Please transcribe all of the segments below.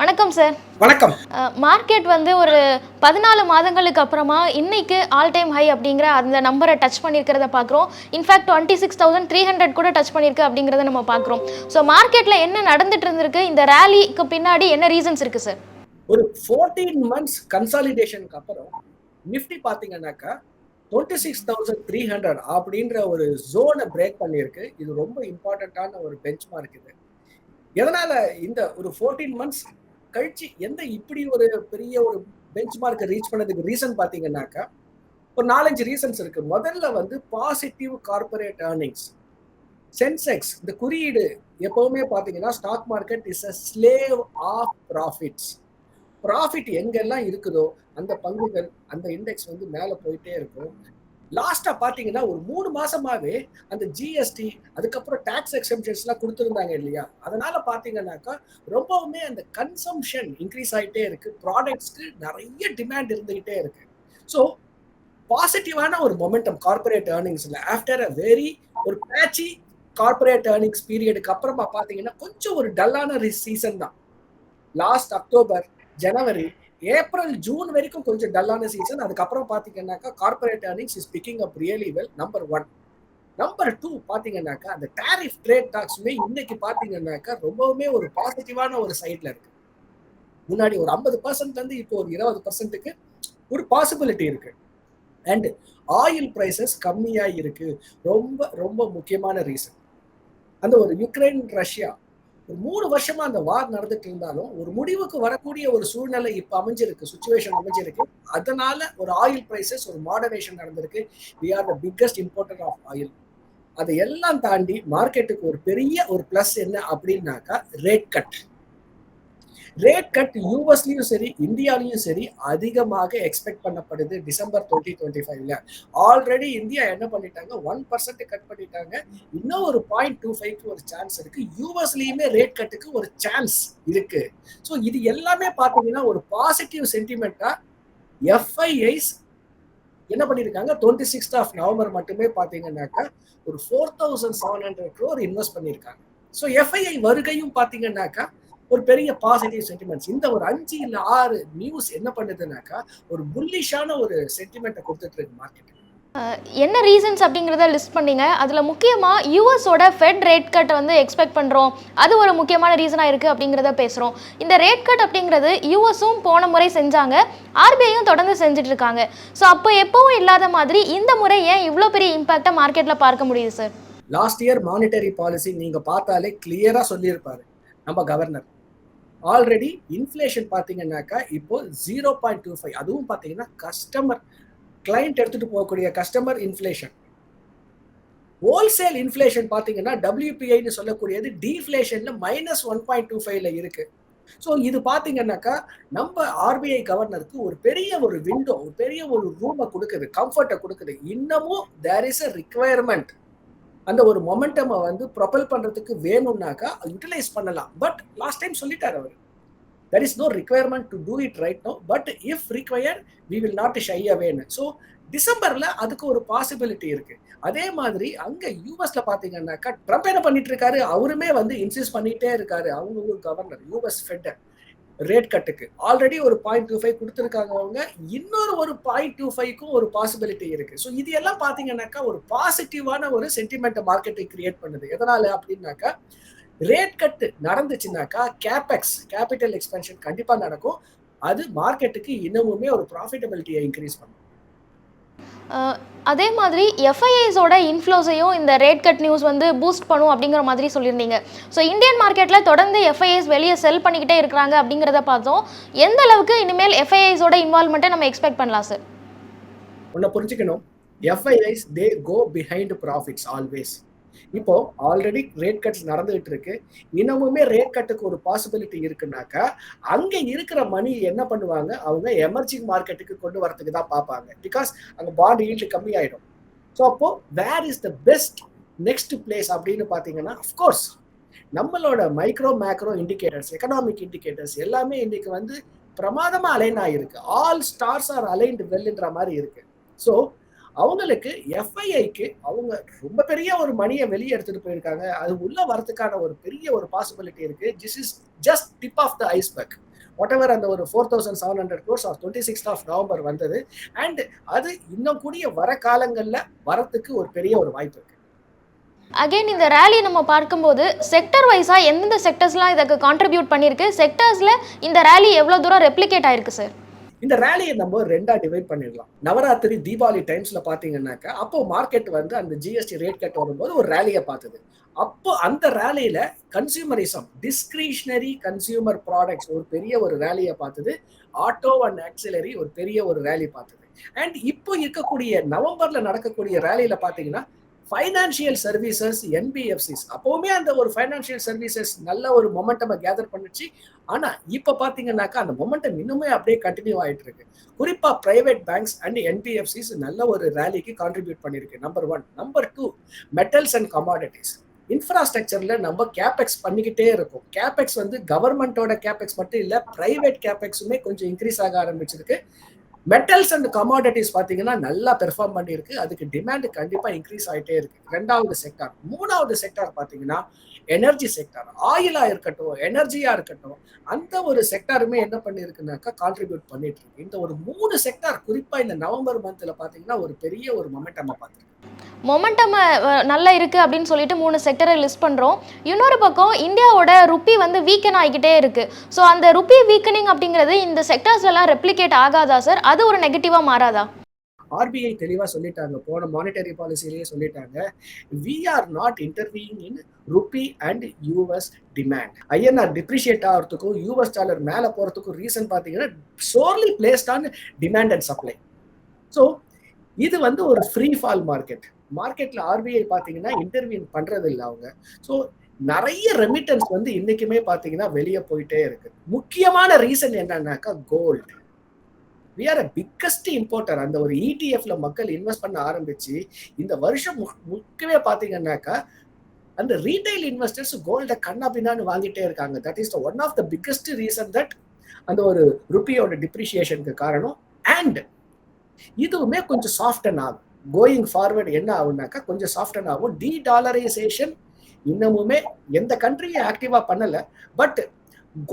வணக்கம் சார் வணக்கம். மார்க்கெட் வந்து ஒரு பதினாலு மாதங்களுக்கு அப்புறமா இன்னைக்கு ஆல் டைம் ஹை அப்படிங்கிற அந்த நம்பரை டச் பண்ணியிருக்கிறத பார்க்குறோம். In fact twenty six thousand three hundred கூட டச் பண்ணியிருக்கு அப்படிங்கிறத நம்ம பார்க்குறோம். ஸோ மார்க்கெட்டில் என்ன நடந்துட்டு இருந்திருக்கு? இந்த ரேலிக்கு பின்னாடி என்ன ரீசன்ஸ் இருக்குது சார் ஒரு ஃபோர்டீன் மந்த்ஸ் கன்சாலிடேஷனுக்கு அப்புறம் நிஃப்டி பார்த்தீங்கன்னாக்கா twenty six thousand three hundred அப்படின்ற ஒரு ஜோனை பிரேக் பண்ணியிருக்கு. இது ரொம்ப இம்பார்ட்டண்ட்டான ஒரு பெஞ்ச் மார்க் இது. எதனால இந்த ஒரு ஃபோர்டீன் மந்த்ஸ் கழிச்சு எந்த இப்படி ஒரு பெரிய ஒரு பெஞ்ச் மார்க்கை ரீச் பண்ணதுக்கு ரீசன் பார்த்தீங்கன்னாக்கா ஒரு நாலஞ்சு ரீசன்ஸ் இருக்கு. முதல்ல வந்து பாசிட்டிவ் கார்பரேட் ஏர்னிங்ஸ் சென்செக்ஸ் இந்த குறியீடு எப்பவுமே பார்த்தீங்கன்னா stock market is a slave of profits profit எங்கெல்லாம் இருக்குதோ அந்த பங்குகள் அந்த இண்டெக்ஸ் வந்து மேலே போயிட்டே இருக்கும். லாஸ்டா பாத்தீங்கன்னா ஒரு மூணு மாசமாவே அந்த ஜிஎஸ்டி அதுக்கப்புறம் டாக்ஸ் எக்ஸம்ஷன்ஸ்லாம் கொடுத்துருந்தாங்க இல்லையா? அதனால பாத்தீங்கன்னாக்கா ரொம்பவுமே அந்த கன்சம்ஷன் இன்க்ரீஸ் ஆகிட்டே இருக்கு. ப்ராடக்ட்ஸ்க்கு நிறைய டிமாண்ட் இருந்துகிட்டே இருக்கு. ஸோ பாசிட்டிவான ஒரு மொமெண்டம் கார்பரேட் ஏர்னிங்ஸ்ல ஆஃப்டர் அ வெரி ஒரு பேட்சி கார்பரேட் ஏர்னிங்ஸ் பீரியடுக்கு அப்புறமா பாத்தீங்கன்னா கொஞ்சம் ஒரு டல்லான சீசன் தான். லாஸ்ட் அக்டோபர் ஜனவரி ஏப்ரல் ஜூன் வரைக்கும் கொஞ்சம் டல்லான சீசன் அதுக்கப்புறம் பார்த்தீங்கன்னாக்கா corporate earnings is picking up really well number one number two பார்த்தீங்கன்னாக்கா அந்த டேரிஃப் ட்ரேட் டாக்ஸுமே இன்னைக்கு பார்த்தீங்கன்னாக்கா ரொம்பவுமே ஒரு பாசிட்டிவான ஒரு சைட்ல இருக்கு. முன்னாடி ஒரு ஐம்பது பர்சன்ட்லேருந்து இப்போ ஒரு இருபது பர்சன்ட்டுக்கு ஒரு பாசிபிலிட்டி இருக்கு. அண்ட் ஆயில் ப்ரைசஸ் கம்மியாக இருக்கு ரொம்ப ரொம்ப முக்கியமான ரீசன் அந்த ஒரு யுக்ரைன் ரஷ்யா ஒரு மூணு வருஷமா அந்த வார் நடந்துட்டு இருந்தாலும் ஒரு முடிவுக்கு வரக்கூடிய ஒரு சூழ்நிலை இப்ப அமைஞ்சிருக்கு சுச்சுவேஷன் அமைஞ்சிருக்கு. அதனால ஒரு ஆயில் பிரைசஸ் ஒரு மாடரேஷன் நடந்திருக்கு. We are the biggest importer of oil அதை எல்லாம் தாண்டி மார்க்கெட்டுக்கு ஒரு பெரிய ஒரு பிளஸ் என்ன அப்படின்னாக்கா ரேட் கட் ரேட் கட் யூஎஸ்லயும் சரி இந்தியாலையும் சரி அதிகமாக எக்ஸ்பெக்ட் பண்ணப்படுது டிசம்பர் டுவெண்ட்டி டுவெண்ட்டி ஃபைவ்ல ஆல்ரெடி இந்தியா என்ன பண்ணிட்டாங்க? ஒன் பர்சன்ட் கட் பண்ணிட்டாங்க. இன்னும் ஒரு பாயிண்ட் டூ ஃபைவ்க்கு ஒரு சான்ஸ் இருக்கு. யூஎஸ்லயுமே ரேட் கட்டுக்கு ஒரு சான்ஸ் இருக்கு. ஸோ இது எல்லாமே பார்த்தீங்கன்னா ஒரு பாசிட்டிவ் சென்டிமெண்டா எஃப்ஐஐஸ் என்ன பண்ணியிருக்காங்க டுவெண்ட்டி சிக்ஸ்த் ஆஃப் நவம்பர் மட்டுமே பார்த்தீங்கன்னாக்கா ஒரு four thousand seven hundred crore invest பண்ணியிருக்காங்க ஸோ எஃப்ஐஐ வருகையும் பார்த்தீங்கன்னாக்கா ஒரு பெரிய பாசிட்டிவ் சென்டிமெண்ட்ஸ் இந்த ஒரு அஞ்சு இல்ல ஆறு நியூஸ் என்ன பண்ணுதுனாக்கா ஒரு புல்லிஷான ஒரு சென்டிமெண்ட்டை கொடுத்துட்டு இருக்கு மார்க்கெட் என்ன ரீசன்ஸ் அப்படிங்கிறத லிஸ்ட் பண்ணீங்க. அதில் முக்கியமாக யூஎஸோட ஃபெட் ரேட் கட் வந்து எக்ஸ்பெக்ட் பண்ணுறோம் அது ஒரு முக்கியமான ரீசனாக இருக்குது அப்படிங்கிறத பேசுகிறோம் இந்த ரேட் கட் அப்படிங்கிறது யூஎஸும் போன முறை செஞ்சாங்க. ஆர்பிஐயும் தொடர்ந்து செஞ்சுட்டு இருக்காங்க. ஸோ அப்போ எப்பவும் இல்லாத மாதிரி இந்த முறை ஏன் இவ்வளோ பெரிய இம்பாக்டை மார்க்கெட்டில் பார்க்க முடியுது sir last year monetary policy நீங்க பார்த்தாலே கிளியரா சொல்லியிருப்பாரு நம்ம கவர்னர் ஆல்ரெடி இன்ஃப்ளேஷன் பார்த்தீங்கன்னாக்கா இப்போ ஜீரோ பாயிண்ட் டூ ஃபைவ் அதுவும் பார்த்தீங்கன்னா கஸ்டமர் கிளைண்ட் எடுத்துட்டு போகக்கூடிய கஸ்டமர் இன்ஃப்ளேஷன் ஹோல்சேல் இன்ஃப்ளேஷன் பார்த்தீங்கன்னா டபிள்யூபிஐன்னு சொல்லக்கூடியது டீஃப்ளேஷன்ல மைனஸ் ஒன் பாயிண்ட் டூ ஃபைவ்ல இருக்கு. ஸோ இது பார்த்தீங்கன்னாக்கா நம்ம ஆர்பிஐ கவர்னருக்கு ஒரு பெரிய ஒரு விண்டோ ஒரு பெரிய ஒரு ரூமை கொடுக்குது கம்ஃபர்ட்டை கொடுக்குது. இன்னமும் தேர் இஸ் அ ரிக்வயர்மெண்ட் அந்த ஒரு மொமெண்டமை வந்து ப்ரொபல் பண்ணுறதுக்கு வேணும்னாக்கா யூட்டிலைஸ் பண்ணலாம். பட் லாஸ்ட் டைம் சொல்லிட்டார் அவர். There is no requirement to do it right no but if require we will not shy அவேன்னு so டிசம்பரில் அதுக்கு ஒரு பாசிபிலிட்டி இருக்கு. அதே மாதிரி அங்கே யூஎஸ்ல பார்த்தீங்கன்னாக்கா ட்ரம்ப் என்ன பண்ணிட்டு இருக்காரு? அவருமே வந்து இன்சிஸ்ட் பண்ணிட்டே இருக்காரு. அவங்க ஒரு கவர்னர் யூஎஸ் ஃபெட்டர் ரேட் கட்டுக்கு ஆல்ரெடி ஒரு பாயிண்ட் டூ ஃபைவ் கொடுத்துருக்காங்க அவங்க இன்னொரு ஒரு பாயிண்ட் டூ ஃபைவ்க்கும் ஒரு பாசிபிலிட்டி இருக்கு. ஸோ இது எல்லாம் பார்த்தீங்கன்னாக்கா ஒரு பாசிட்டிவான ஒரு சென்டிமெண்ட் மார்க்கெட்டை கிரியேட் பண்ணுது. எதனால அப்படின்னாக்கா ரேட் கட்டு நடந்துச்சுனாக்கா கேபெக்ஸ் கேபிட்டல் எக்ஸ்பென்ஷன் கண்டிப்பாக நடக்கும். அது மார்க்கெட்டுக்கு இன்னமுமே ஒரு ப்ராஃபிட்டபிலிட்டியை இன்க்ரீஸ் பண்ணும். அதே மாதிரி எஃப்ஐஐஸோட இன்ஃப்ளோஸையும் இந்த ரேட் கட் நியூஸ் வந்து பூஸ்ட் பண்ணும் அப்படிங்கிற மாதிரி சொல்லியிருந்தீங்க. ஸோ இந்தியன் மார்க்கெட்டில் தொடர்ந்து எஃப்ஐஐஸ் வெளியே செல் பண்ணிக்கிட்டே இருக்கிறாங்க அப்படிங்கிறத பார்த்தோம். எந்த அளவுக்கு இனிமேல் எஃப்ஐஐஸோட இன்வால்மெண்ட்டை நம்ம எக்ஸ்பெக்ட் பண்ணலாம் சார் ஒன்றை புரிஞ்சுக்கணும். FIIs they go behind profits always இப்போ ஆல்ரெடி ரேட் கட்ஸ் நடந்துகிட்டு இருக்கு. இன்னமுமே ரேட் கட்டுக்கு ஒரு பாசிபிலிட்டி இருக்குனாக்கா அங்க இருக்கிற மணி என்ன பண்ணுவாங்க? அவங்க எமர்ஜிங் மார்க்கெட்டுக்கு கொண்டு வரதுக்கு தான் பார்ப்பாங்க. பிகாஸ் அங்க பாண்ட் ஈல்டு கம்மி ஆயிடும். ஸோ அப்போ where is the best next place அப்படின்னு பார்த்தீங்கன்னா அஃப்கோர்ஸ் நம்மளோட micro macro indicators economic indicators எல்லாமே இன்னைக்கு வந்து பிரமாதமா அலைன் ஆயிருக்கு. ஆல் ஸ்டார்ஸ் ஆர் அலைன்டு வெல்ன்ற மாதிரி இருக்கு. ஸோ அவங்களுக்கு எஃப்ஐஐக்கு அவங்க ரொம்ப பெரிய ஒரு மணியை வெளியே எடுத்துட்டு போயிருக்காங்க. அது உள்ள வரதுக்கான ஒரு பெரிய ஒரு பாசிபிலிட்டி இருக்கு. This is just tip of the iceberg whatever அந்த ஒரு four thousand seven hundred crores of twenty sixth of November வந்தது. அண்ட் அது இன்னும் கூடிய வர காலங்களில் வரத்துக்கு ஒரு பெரிய ஒரு வாய்ப்பு இருக்கு. அகைன் இந்த ரேலி நம்ம பார்க்கும்போது செக்டர் வைஸாக எந்தெந்த செக்டர்ஸ்லாம் இதற்கு கான்ட்ரிபியூட் பண்ணியிருக்கு? செக்டர்ஸில் இந்த ரேலி எவ்வளோ தூரம் ரெப்ளிகேட் ஆயிருக்கு சார் இந்த ரேலியை நம்ம ரெண்டா டிவைட் பண்ணிடலாம். நவராத்திரி தீபாவளி டைம்ஸ்ல பாத்தீங்கன்னாக்கா அப்போ மார்க்கெட் வந்து அந்த ஜிஎஸ்டி ரேட் கட் வரும்போது ஒரு ரேலியை பார்த்தது. அப்போ அந்த ரேலியில கன்சியூமரிசம் டிஸ்கிரிஷனரி கன்சியூமர் ப்ராடக்ட்ஸ் ஒரு பெரிய ஒரு ரேலியை பார்த்தது. ஆட்டோ அண்ட் ஆக்சிலரி ஒரு பெரிய ஒரு ரேலி பார்த்தது. அண்ட் இப்போ இருக்கக்கூடிய நவம்பர்ல நடக்கக்கூடிய ரேலியில பாத்தீங்கன்னா ஃபைனான்சியல் சர்வீசஸ் என்பிஎஃப்சிஸ் அப்போவுமே அந்த ஒரு ஃபைனான்சியல் சர்வீசஸ் நல்ல ஒரு மொமெண்டமை கேதர் பண்ணுச்சு. ஆனா இப்போ பார்த்தீங்கன்னாக்கா அந்த மொமெண்டம் இன்னுமே அப்படியே கண்டினியூ ஆகிட்டு இருக்கு குறிப்பாக பிரைவேட் பேங்க்ஸ் அண்ட் என்பிஎஃப்சிஸ் நல்ல ஒரு ரேலிக்கு கான்ட்ரிபியூட் பண்ணிருக்கு. Number one number two metals and commodities இன்ஃப்ராஸ்ட்ரக்சர்ல நம்ம கேபெக்ஸ் பண்ணிக்கிட்டே இருக்கும். கேபெக்ஸ் வந்து கவர்மெண்ட்டோட கேபெக்ஸ் மட்டும் இல்லை ப்ரைவேட் கேபெக்ஸுமே கொஞ்சம் இன்க்ரீஸ் ஆக ஆரம்பிச்சிருக்கு. மெட்டல்ஸ் அண்ட் கமாடிட்டிஸ் பார்த்தீங்கன்னா நல்லா பெர்ஃபார்ம் பண்ணியிருக்கு. அதுக்கு டிமாண்ட் கண்டிப்பாக இன்க்ரீஸ் ஆகிட்டே இருக்கு. ரெண்டாவது செக்டார் மூணாவது செக்டார் பார்த்தீங்கன்னா எனர்ஜி செக்டார் ஆயிலாக இருக்கட்டும் எனர்ஜியாக இருக்கட்டும் அந்த ஒரு செக்டாருமே என்ன பண்ணியிருக்குனாக்கா கான்ட்ரிபியூட் பண்ணிட்டு இருக்கு. இந்த ஒரு மூணு செக்டார் குறிப்பாக இந்த நவம்பர் மந்தில் பார்த்தீங்கன்னா ஒரு பெரிய ஒரு மொமெண்டம் பார்த்துருக்கு. மொமெண்டம் நல்லா இருக்குது அப்படின்னு சொல்லிட்டு மூணு செக்டரை லிஸ்ட் பண்ணுறோம் இன்னொரு பக்கம் இந்தியாவோட ருப்பி வந்து வீக்கன் ஆகிக்கிட்டே இருக்குது ஸோ அந்த ருப்பி வீக்கனிங் அப்படிங்கிறது இந்த செக்டர்ஸ்லாம் ரெப்ளிகேட் ஆகாதா சார் அது ஒரு நெகட்டிவாக மாறாதா? ஆர்பிஐ தெளிவாக சொல்லிட்டாங்க. போன மானிட்டரி பாலிசிலேயே சொல்லிட்டாங்க. We are not intervening in rupee and US demand INR depreciate ஆகிறதுக்கும் யூஎஸ் டாலர் மேலே போகிறதுக்கும் ரீசன் பார்த்தீங்கன்னா solely placed on demand and supply so இது வந்து ஒரு ஃப்ரீ ஃபால் மார்க்கெட் மார்க்கெட்ல ஆர்பிஐ பாத்தீங்கன்னா இன்டர்வியூ பண்றது இல்லை அவங்க. ஸோ நிறைய ரெமிட்டன்ஸ் வந்து இன்னைக்குமே பாத்தீங்கன்னா வெளியே போயிட்டே இருக்கு. முக்கியமான ரீசன் என்னன்னாக்கா gold we are a biggest importer அந்த ஒரு இடிஎஃப்ல மக்கள் இன்வெஸ்ட் பண்ண ஆரம்பிச்சு இந்த வருஷம் முக்கியமே பாத்தீங்கன்னாக்கா அந்த ரீட்டைல் இன்வெஸ்டர்ஸ் கோல்ட கண்ணா பின்னான்னு வாங்கிட்டே இருக்காங்க. That is one of the biggest reason that அந்த ஒரு ருப்பியோட டிப்ரிசியேஷனுக்கு காரணம். அண்ட் இதுவுமே கொஞ்சம் சாஃப்டன் ஆகும். கோயிங் ஃபார்வர்டு என்ன ஆகுனாக்கா கொஞ்சம் சாஃப்டன் ஆகும். டி டாலரைசேஷன் இன்னமுமே எந்த கண்ட்ரியும் ஆக்டிவா பண்ணல. But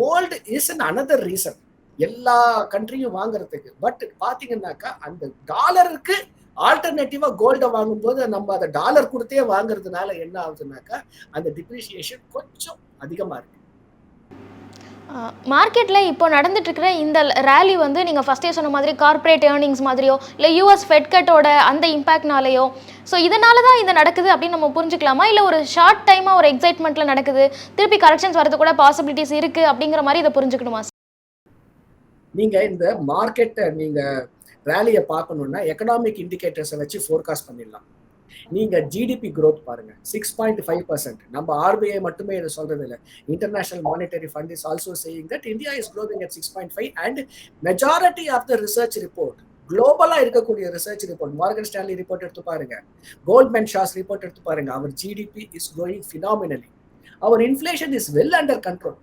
gold is an another reason எல்லா கண்ட்ரியும் வாங்குறதுக்கு. பட் பாத்தீங்கன்னாக்கா அந்த டாலருக்கு ஆல்டர்னேட்டிவா கோல்டை வாங்கும்போது நம்ம அதை டாலர் கொடுத்தே வாங்குறதுனால என்ன ஆகுதுனாக்கா அந்த டிப்ரிசியேஷன் கொஞ்சம் அதிகமா இருக்கு. மார்க்கெட்டில் இப்போ நடந்துட்டுருக்கிற இந்த ரேலி வந்து நீங்கள் ஃபஸ்ட்டே சொன்ன மாதிரி கார்ப்பரேட் ஏர்னிங்ஸ் மாதிரியோ இல்லை யூஎஸ் ஃபெட்கட்டோட அந்த இம்பேக்ட்னாலேயோ ஸோ இதனால தான் இது நடக்குது அப்படின்னு நம்ம புரிஞ்சுக்கலாமா? இல்லை ஒரு ஷார்ட் டைமாக ஒரு எக்ஸைட்மெண்ட்டில் நடக்குது திருப்பி கரெக்ஷன்ஸ் வரது கூட பாசிபிலிட்டிஸ் இருக்குது அப்படிங்கிற மாதிரி இதை புரிஞ்சுக்கணுமா? நீங்கள் இந்த மார்க்கெட்டை நீங்கள் ரேலியை பார்க்கணுன்னா எக்கனாமிக் இண்டிகேட்டர்ஸை வச்சு ஃபோர்காஸ்ட் பண்ணிடலாம். நீங்க ஜிடிபி க்ரோத் பாருங்க. சிக்ஸ் பாயிண்ட் ஃபைவ் பர்சன்ட் நம்ம ஆர்பிஐ மட்டுமே இதை சொல்றது இல்லை International Monetary Fund is also saying that India is growing at six point five and majority of the research report குளோபலா இருக்கக்கூடிய research report Morgan Stanley report எடுத்து பாருங்க. Goldman Sachs report எடுத்து பாருங்க. Our GDP is growing phenomenally our inflation is well under control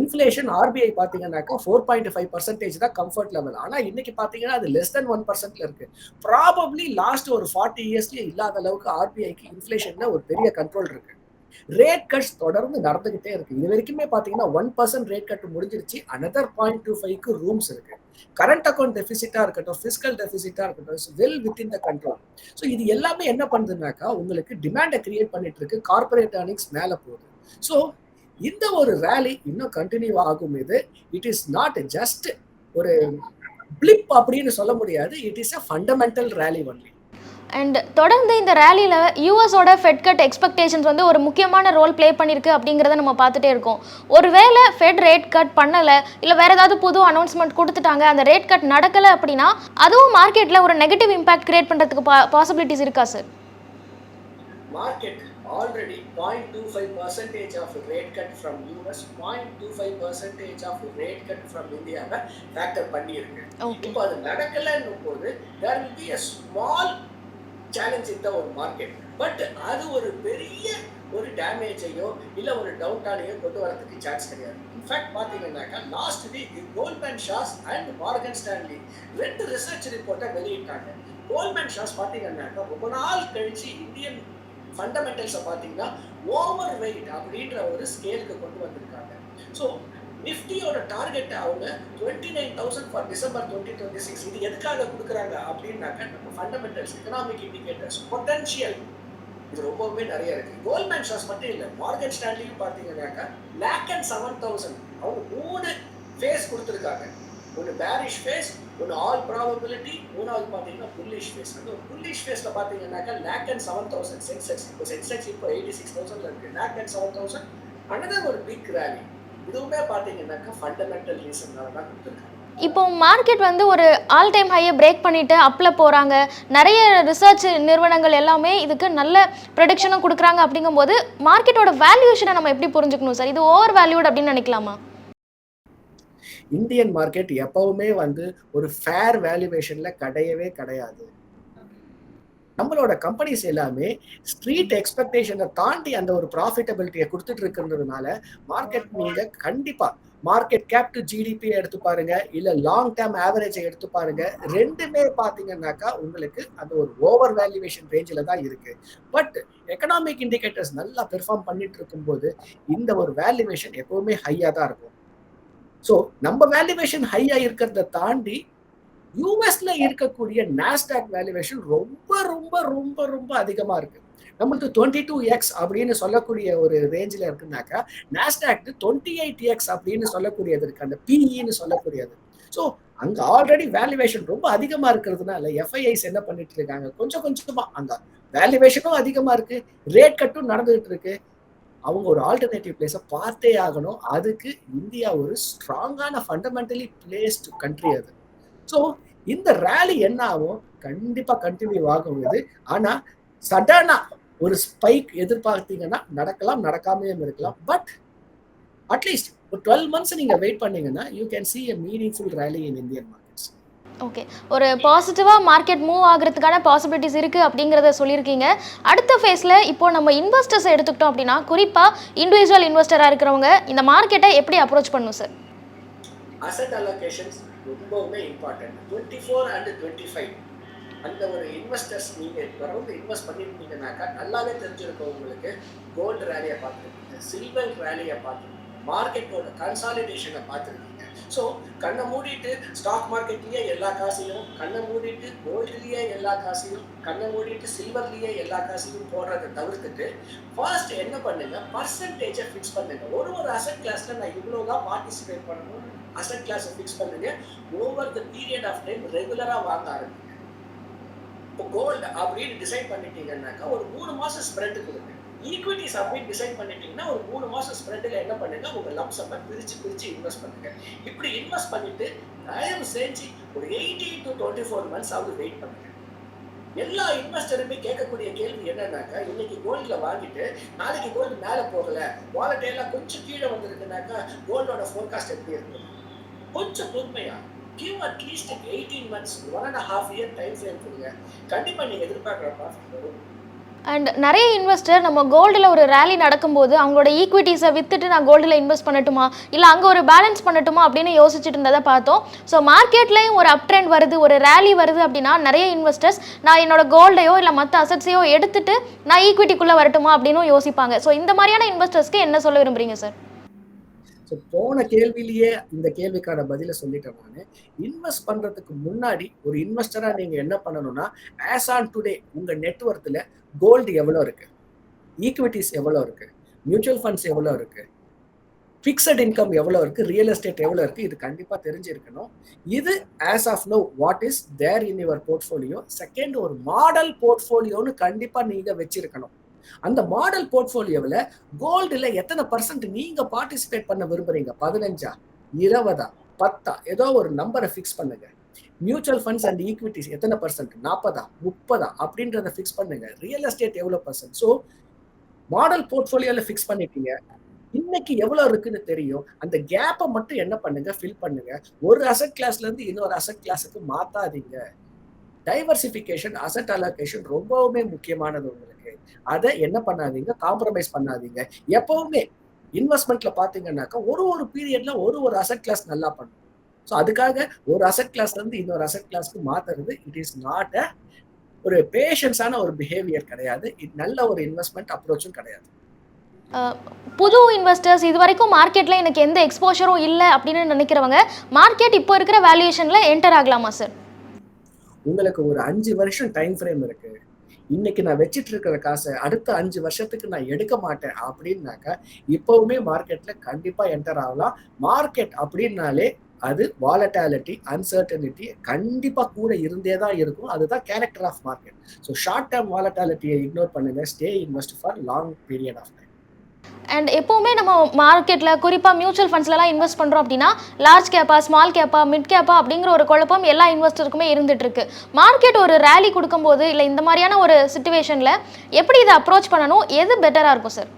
inflation RBI பாத்தீங்கன்னாக்கா four point five percentage தான் comfort level ஆனா இன்னைக்கு பாத்தீங்கன்னா அது லெஸ் தென் ஒன் பர்சன்ட்ல இருக்கு. ப்ராபப்ளி லாஸ்ட் ஒரு ஃபார்ட்டி இயர்ஸ்லயே இல்லாத அளவுக்கு ஆர்பிஐக்கு இன்ஃபிளேஷன்ல ஒரு பெரிய கண்ட்ரோல் இருக்கு. ரேட் கட்ஸ் தொடர்ந்து நடந்துகிட்டே இருக்கு. இது வரைக்குமே பாத்தீங்கன்னா ஒன் பர்சன்ட் ரேட் கட் முடிஞ்சிருச்சு. அனதர் பாயிண்ட் டூ ஃபைவ்க்கு ரூம்ஸ் இருக்கு. கரண்ட் அக்கௌண்ட் டெபிசிட்டா இருக்கட்டும் பிசிக்கல் டெபிசிட்டா இருக்கட்டும் well within the control so இது எல்லாமே என்ன பண்ணுதுனாக்கா உங்களுக்கு டிமாண்டை கிரியேட் பண்ணிட்டு இருக்கு. கார்பரேட் ஏர்னிங்ஸ் மேல போகுது. ஸோ இந்த ஒரு ரேலி இன்னும் கண்டினியூ ஆகும் இது. இட் இஸ் நாட் ஜஸ்ட் ஒரு பிளிப் அப்படின்னு சொல்ல முடியாது. It is a fundamental rally only and தொடர்ந்து இந்த ரேலியில் யூஎஸோட ஃபெட்கட் எக்ஸ்பெக்டேஷன்ஸ் வந்து ஒரு முக்கியமான ரோல் ப்ளே பண்ணியிருக்கு அப்படிங்கிறத நம்ம பார்த்துட்டே இருக்கோம். ஒருவேளை ஃபெட் ரேட் கட் பண்ணலை இல்லை வேறு ஏதாவது புது அனௌன்ஸ்மெண்ட் கொடுத்துட்டாங்க அந்த ரேட் கட் நடக்கலை அப்படின்னா அதுவும் மார்க்கெட்டில் ஒரு நெகட்டிவ் இம்பாக்ட் கிரியேட் பண்ணுறதுக்கு பாசிபிலிட்டிஸ் இருக்கா sir market already point two five percentage of rate cut from US point two five percentage of rate cut from இந்தியாவை ஃபேக்டர் பண்ணியிருக்கு. இப்போ அது நடக்கலைன்னும் போது there will be a small challenge இந்த ஒரு மார்க்கெட் பட் அது ஒரு பெரிய ஒரு டேமேஜையோ இல்லை ஒரு டவுட்டாலையோ கொண்டு வரதுக்கு சான்ஸ் கிடையாது. இன்ஃபேக்ட் பார்த்தீங்கன்னாக்கா last week Goldman Sachs and Morgan Stanley ரெண்டு ரிசர்ச் ரிப்போர்ட்டை வெளியிட்டாங்க. கோல்ட்மேன் ஷாஸ் பார்த்தீங்கன்னாக்கா ரொம்ப நாள் கழிச்சு இந்தியன் ஃபண்டமெண்டல்ஸை பார்த்தீங்கன்னா ஓவர் வெயிட் அப்படின்ற ஒரு ஸ்கேலுக்கு கொண்டு வந்திருக்காங்க. ஸோ நிஃப்டியோட டார்கெட்டை அவங்க twenty nine thousand for December twenty twenty six இது எதுக்காக கொடுக்குறாங்க அப்படின்னாக்க நம்ம ஃபண்டமெண்டல்ஸ் எக்கனாமிக் இண்டிகேட்டர்ஸ் பொட்டன்ஷியல் இது ரொம்பவுமே நிறைய இருக்கு. கோல்ட்மேன் ஷாஸ் மட்டும் இல்லை மார்கன் ஸ்டாண்ட்லியும் பார்த்தீங்கன்னாக்கா லேக் அண்ட் செவன் தௌசண்ட் அவங்க மூணு ஃபேஸ் கொடுத்துருக்காங்க. ஒன்று பேரிஷ் ஃபேஸ் ஒன்று ஆல் ப்ராபபிலிட்டி மூணாவது பார்த்தீங்கன்னா புல்லிஷ் ஃபேஸ் அந்த புல்லிஷ் ஃபேஸில் பார்த்தீங்கன்னாக்கா lakh and seven thousand Sensex இப்போ சென்செக்ஸ் இப்போ எயிட்டி சிக்ஸ் தௌசண்ட்ல இருக்கு. Lakh and seven thousand another ஒரு பிக் ரேலி இதுவுமே பார்த்தீங்கன்னாக்கா ஃபண்டமெண்டல் ரீசன்னால தான் கொடுத்துருக்காங்க. இப்போ மார்க்கெட் வந்து ஒரு ஆல் டைம் ஹையை பிரேக் பண்ணிட்டு அப்பில் போகிறாங்க நிறைய ரிசர்ச் நிறுவனங்கள் எல்லாமே இதுக்கு நல்ல ப்ரொடக்ஷனும் கொடுக்குறாங்க அப்படிங்கும்போது மார்க்கெட்டோட வேல்யூஷனை நம்ம எப்படி புரிஞ்சுக்கணும் சார் இது ஓவர் வேல்யூட் அப்படின்னு நினைக்கலாமா? இந்தியன் மார்க்கெட் எப்பவுமே வந்து ஒரு ஃபேர் வேல்யூவேஷன்ல கிடையவே கிடையாது. நம்மளோட கம்பெனிஸ் எல்லாமே ஸ்ட்ரீட் எக்ஸ்பெக்டேஷனை தாண்டி அந்த ஒரு ப்ராஃபிட்டபிலிட்டியை கொடுத்துட்டு இருக்கிறதுனால மார்க்கெட் நீங்க கண்டிப்பா மார்க்கெட் கேப் டு ஜிடிபி எடுத்து பாருங்க இல்ல லாங் டேர்ம் ஆவரேஜை எடுத்து பாருங்க. ரெண்டுமே பாத்தீங்கன்னாக்கா உங்களுக்கு அந்த ஒரு ஓவர் வேல்யூவேஷன் ரேஞ்சில் தான் இருக்கு. பட் எக்கனாமிக் இண்டிகேட்டர்ஸ் நல்லா பெர்ஃபார்ம் பண்ணிட்டு இருக்கும்போது இந்த ஒரு வேல்யூவேஷன் எப்பவுமே ஹையா தான் இருக்கும். ஸோ நம்ம வேல்யூவேஷன் ஹையாக இருக்கிறத தாண்டி யூஎஸ்ல இருக்கக்கூடிய நாஸ்டாக் வேல்யூவேஷன் ரொம்ப ரொம்ப ரொம்ப ரொம்ப அதிகமாக இருக்கு. நம்மளுக்கு டுவெண்ட்டி டூ எக்ஸ் அப்படின்னு சொல்லக்கூடிய ஒரு ரேஞ்சில் இருக்குனாக்கா நாஸ்டாக் டுவெண்ட்டி எயிட் எக்ஸ் அப்படின்னு சொல்லக்கூடியது இருக்கு. அந்த பிஇன்னு சொல்லக்கூடியது. ஸோ அங்கே ஆல்ரெடி வேல்யூவேஷன் ரொம்ப அதிகமாக இருக்கிறதுனால எஃப்ஐஐஸ் என்ன பண்ணிட்டு இருக்காங்க? கொஞ்சம் கொஞ்சமாக அந்த வேல்யூவேஷனும் அதிகமாக இருக்கு. ரேட் கட்டும் நடந்துகிட்டு இருக்கு. அவங்க ஒரு ஆல்டர்னேட்டிவ் பிளேஸை பார்த்தே ஆகணும். அதுக்கு இந்தியா ஒரு ஸ்ட்ராங்கான ஃபண்டமெண்டலி பிளேஸ்டு கண்ட்ரி அது. ஸோ இந்த ரேலி என்ன ஆகும்? கண்டிப்பாக கண்டினியூ ஆகும் இது. ஆனால் சடனாக ஒரு ஸ்பைக் எதிர்பார்த்தீங்கன்னா நடக்கலாம் நடக்காமையும் இருக்கலாம். பட் அட்லீஸ்ட் ஒரு டுவெல் மந்த்ஸ் நீங்க வெயிட் பண்ணீங்கன்னா you can see a meaningful rally in Indian markets okay ஒரு பாசிட்டிவாக மார்க்கெட் மூவ் ஆகிறதுக்கான பாசிபிலிட்டிஸ் இருக்குது அப்படிங்கிறத சொல்லியிருக்கீங்க. அடுத்த ஃபேஸில் இப்போது நம்ம இன்வெஸ்டர்ஸை எடுத்துக்கிட்டோம் அப்படின்னா குறிப்பாக இண்டிவிஜுவல் இன்வெஸ்டராக இருக்கிறவங்க இந்த மார்க்கெட்டை எப்படி அப்ரோச் பண்ணும் சார் அசட் அலோகேஷன்ஸ் ரொம்பவுமே important twenty four and twenty five அந்த ஒரு இன்வெஸ்டர்ஸ் நீங்கள் தொடர்ந்து இன்வெஸ்ட் பண்ணியிருந்தீங்கன்னாக்கா நல்லாவே தெரிஞ்சிருக்கும் உங்களுக்கு கோல்டு ரேலியை பார்த்துருக்கீங்க சில்வர் ரேலியை பார்த்துருக்கீங்க மார்க்கெட்டோட கன்சாலிடேஷனை பார்த்துருக்கீங்க. ஸோ கண்ணை மூடிட்டு ஸ்டாக் மார்க்கெட்லேயே எல்லா காசையும் கண்ணை மூடிட்டு கோல்டுலேயே எல்லா காசையும் கண்ணை மூடிட்டு சில்வர்லேயே எல்லா காசையும் போடுறதை தவிர்த்துட்டு ஃபர்ஸ்ட் என்ன பண்ணுங்க? பர்சன்டேஜை ஃபிக்ஸ் பண்ணுங்க. ஒரு ஒரு அசட் கிளாஸில் நான் இவ்வளோ தான் பார்ட்டிசிபேட் பண்ணணும் அசட் கிளாஸை ஃபிக்ஸ் பண்ணுங்க. Over the period of time ரெகுலராக வாங்க ஆரம்பிங்க. இப்போ கோல்டு அப்படின்னு டிசைட் பண்ணிட்டீங்கன்னாக்கா ஒரு மூணு மாதம் ஸ்ப்ரெட் கொடுங்க. ஈக்விட்டி சப்மிட் டிசைட் பண்ணிட்டீங்கன்னா ஒரு மூணு மாசம் ஸ்ப்ரெட்டில் என்ன பண்ணுங்க உங்க லம்சம்மை பிரிச்சு பிரிச்சு இன்வெஸ்ட் பண்ணுங்க. இப்படி இன்வெஸ்ட் பண்ணிட்டு தயவு செஞ்சு ஒரு eighty to twenty four months ஆகுது வெயிட் பண்ணுங்க. எல்லா இன்வெஸ்டருமே கேட்கக்கூடிய கேள்வி என்னன்னாக்கா இன்னைக்கு கோல்டில் வாங்கிட்டு நாளைக்கு கோல்டு மேலே போகல. வாலட்டையெல்லாம் கொஞ்சம் கீழே வந்திருக்குனாக்கா கோல்டோட ஃபோர்காஸ்ட் எப்படி இருக்கு கொஞ்சம் பொறுமையா give at least eighteen months one and half year time frame கொடுங்க. கண்டிப்பாக நீங்கள் எதிர்பார்க்குற ப்ராஃபிட் வரும். அண்ட் நிறைய இன்வெஸ்டர் நம்ம கோல்டில் ஒரு ரேலி நடக்கும்போது அவங்களோட ஈக்விட்டிஸை விற்றுட்டு நான் கோல்டில் இன்வெஸ்ட் பண்ணட்டுமா? இல்லை அங்கே ஒரு பேலன்ஸ் பண்ணட்டுமா? அப்படின்னு யோசிச்சுட்டு இருந்ததை பார்த்தோம். ஸோ மார்க்கெட்லேயும் ஒரு அப் ட்ரெண்ட் வருது ஒரு ரேலி வருது அப்படின்னா நிறைய இன்வெஸ்டர்ஸ் நான் என்னோட கோல்டையோ இல்லை மற்ற அசட்ஸையோ எடுத்துட்டு நான் ஈக்விட்டிக்குள்ளே வரட்டுமா? அப்படின்னும் யோசிப்பாங்க. ஸோ இந்த மாதிரியான இன்வெஸ்டர்ஸ்க்கு என்ன சொல்ல விரும்புறீங்க சார் ஸோ போன கேள்வியிலேயே இந்த கேள்விக்கான பதிலை சொல்லிட்டேன் நான். இன்வெஸ்ட் பண்ணுறதுக்கு முன்னாடி ஒரு இன்வெஸ்டராக நீங்கள் என்ன பண்ணணும்னா ஆஸ் ஆன் டுடே உங்கள் நெட்ஒர்த்தில் கோல்டு எவ்வளோ இருக்கு? ஈக்விட்டிஸ் எவ்வளோ இருக்கு? மியூச்சுவல் ஃபண்ட்ஸ் எவ்வளோ இருக்கு? ஃபிக்ஸட் இன்கம் எவ்வளோ இருக்கு? ரியல் எஸ்டேட் எவ்வளோ இருக்கு? இது கண்டிப்பாக தெரிஞ்சிருக்கணும். இது as of now what is there in your portfolio second ஒரு மாடல் போர்ட்ஃபோலியோன்னு கண்டிப்பாக நீங்கள் வச்சிருக்கணும். அந்த மாடல் போர்ட்ஃபோலியோவில் கோல்டில் எத்தனை பர்சன்ட் நீங்கள் பார்ட்டிசிபேட் பண்ண விரும்புறீங்க? பதினஞ்சா? இருபதா? பத்தா? ஏதோ ஒரு நம்பரை ஃபிக்ஸ் பண்ணுங்க. மியூச்சுவல் ஃபண்ட்ஸ் அண்ட் ஈக்விட்டிஸ் எத்தனை பர்சன்ட் நாற்பதா? முப்பதா? அப்படின்றத ஃபிக்ஸ் பண்ணுங்க. ரியல் எஸ்டேட் எவ்வளோ பர்சன்ட் ஸோ மாடல் போர்ட்ஃபோலியோல ஃபிக்ஸ் பண்ணிட்டீங்க. இன்னைக்கு எவ்வளோ இருக்குன்னு தெரியும். அந்த கேப்பை மட்டும் என்ன பண்ணுங்க? ஃபில் பண்ணுங்க. ஒரு அசட் கிளாஸ்ல இருந்து இன்னொரு அசட் கிளாஸுக்கு மாத்தாதீங்க. டைவர்சிஃபிகேஷன் அசட் அலோகேஷன் ரொம்பவுமே முக்கியமானது உங்களுக்கு. அதை என்ன பண்ணாதீங்க? காம்ப்ரமைஸ் பண்ணாதீங்க. எப்பவுமே இன்வெஸ்ட்மெண்ட்ல பாத்தீங்கன்னாக்கா ஒரு ஒரு பீரியட்ல ஒரு ஒரு அசட் கிளாஸ் நல்லா பண்ணும். ஸோ அதுக்காக ஒரு அசட் கிளாஸ்ல இருந்து இன்னொரு அசட் கிளாஸ்க்கு மாத்துறது இட் இஸ் நாட் அ ஒரு பேஷன்ஸான ஒரு பிஹேவியர் கிடையாது. இது நல்ல ஒரு இன்வெஸ்ட்மெண்ட் அப்ரோச்சும் கிடையாது. புது இன்வெஸ்டர்ஸ் இது வரைக்கும் மார்க்கெட்டில் எனக்கு எந்த எக்ஸ்போஷரும் இல்லை அப்படின்னு நினைக்கிறவங்க மார்க்கெட் இப்போ இருக்கிற வேல்யூவேஷனில் என்டர் ஆகலாமா சார் உங்களுக்கு ஒரு அஞ்சு வருஷம் டைம் ஃப்ரேம் இருக்கு. இன்னைக்கு நான் வச்சிட்டு இருக்கிற காசை அடுத்த அஞ்சு வருஷத்துக்கு நான் எடுக்க மாட்டேன் அப்படின்னாக்கா இப்பவுமே மார்க்கெட்ல கண்டிப்பா என்டர் ஆகலாம். மார்க்கெட் அப்படின்னாலே அது வாலட்டாலிட்டி அன்சர்டனிட்டி கண்டிப்பா கூட இருந்தே தான் இருக்கும். அதுதான் character of market so short term வாலட்டாலிட்டியை ignore பண்ணுங்க. Stay invest for long period of time and எப்போவுமே நம்ம மார்க்கெட்டில் குறிப்பாக மியூச்சுவல் ஃபண்ட்ஸ்லலாம் இன்வெஸ்ட் பண்ணுறோம் அப்படின்னா லார்ஜ் கேப்பா ஸ்மால் கேப்பா மிட் கேப்பா அப்படிங்கிற ஒரு குழப்பம் எல்லா இன்வெஸ்டருக்குமே இருந்துகிட்ருக்கு மார்க்கெட் ஒரு ரேலி கொடுக்கும்போது இல்லை இந்த மாதிரியான ஒரு சுச்சுவேஷனில் எப்படி இதை அப்ரோச் பண்ணணும்? எது பெட்டராக இருக்கும் சார்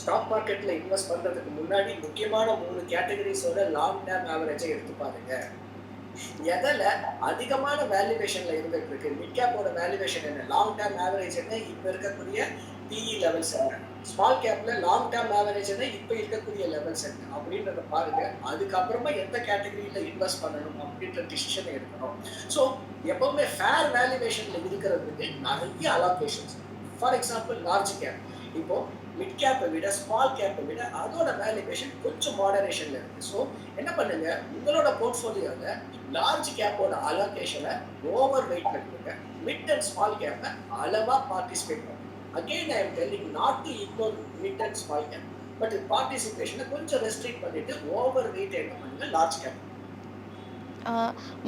ஸ்டாக் மார்க்கெட்டில் இன்வெஸ்ட் பண்ணுறதுக்கு முன்னாடி முக்கியமான மூணு கேட்டகரிஸோட லாங் டேர்ம் ஆவரேஜை எடுத்து பாருங்க. எதில் அதிகமான வேல்யூவேஷனில் இருந்துகிட்டு இருக்கு? மிட் கேப்போட வேல்யூவேஷன் என்ன? லாங் டேர்ம் ஆவரேஜ் என்ன? இப்போ இருக்கக்கூடிய பிஇ லெவல்ஸ் என்ன? ஸ்மால் கேப்ல லாங் டேர்ம் ஆவரேஜ் என்ன? இப்போ இருக்கக்கூடிய லெவல்ஸ் என்ன? அப்படின்றத பாருங்க. அதுக்கப்புறமா எந்த கேட்டகரியில இன்வெஸ்ட் பண்ணணும் அப்படின்ற டிசிஷனை எடுக்கணும். ஸோ எப்பவுமே ஃபேர் வேல்யூவேஷன்ல இருக்கிறதுக்கு நிறைய allocations for example large cap இப்போ மிட் கேப்பை விட ஸ்மால் கேப்பை விட அதோட வேல்யூவேஷன் கொஞ்சம் மாடரேஷன்ல இருக்கு. ஸோ என்ன பண்ணுங்க? உங்களோட போர்ட்ஃபோலியோவில் லார்ஜ் கேப்போட அலோகேஷனை ஓவர் வெயிட் பண்ணுங்க மிட் அண்ட் ஸ்மால் கேப்பை அளவா பார்ட்டிசிபேட் பண்ணுங்க. Again I am telling not to ignore mid and small cap but பார்ட்டிசிபேஷனை கொஞ்சம் ரெஸ்ட்ரிக்ட் பண்ணிட்டு ஓவர் வெயிட் என்ன பண்ணுங்க? லார்ஜ் கேப்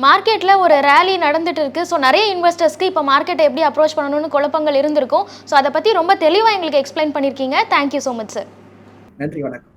மார்க்கெட்டில் ஒரு ரேலி நடந்துட்டு இருக்கு ஸோ நிறைய இன்வெஸ்டர்ஸ்க்கு இப்போ மார்க்கெட்டை எப்படி அப்ரோச் பண்ணணும்னு குழப்பங்கள் இருந்திருக்கும். ஸோ அதை பற்றி ரொம்ப தெளிவாக எங்களுக்கு எக்ஸ்பிளைன் பண்ணியிருக்கீங்க தேங்க்யூ ஸோ மச் சார் நன்றி வணக்கம்.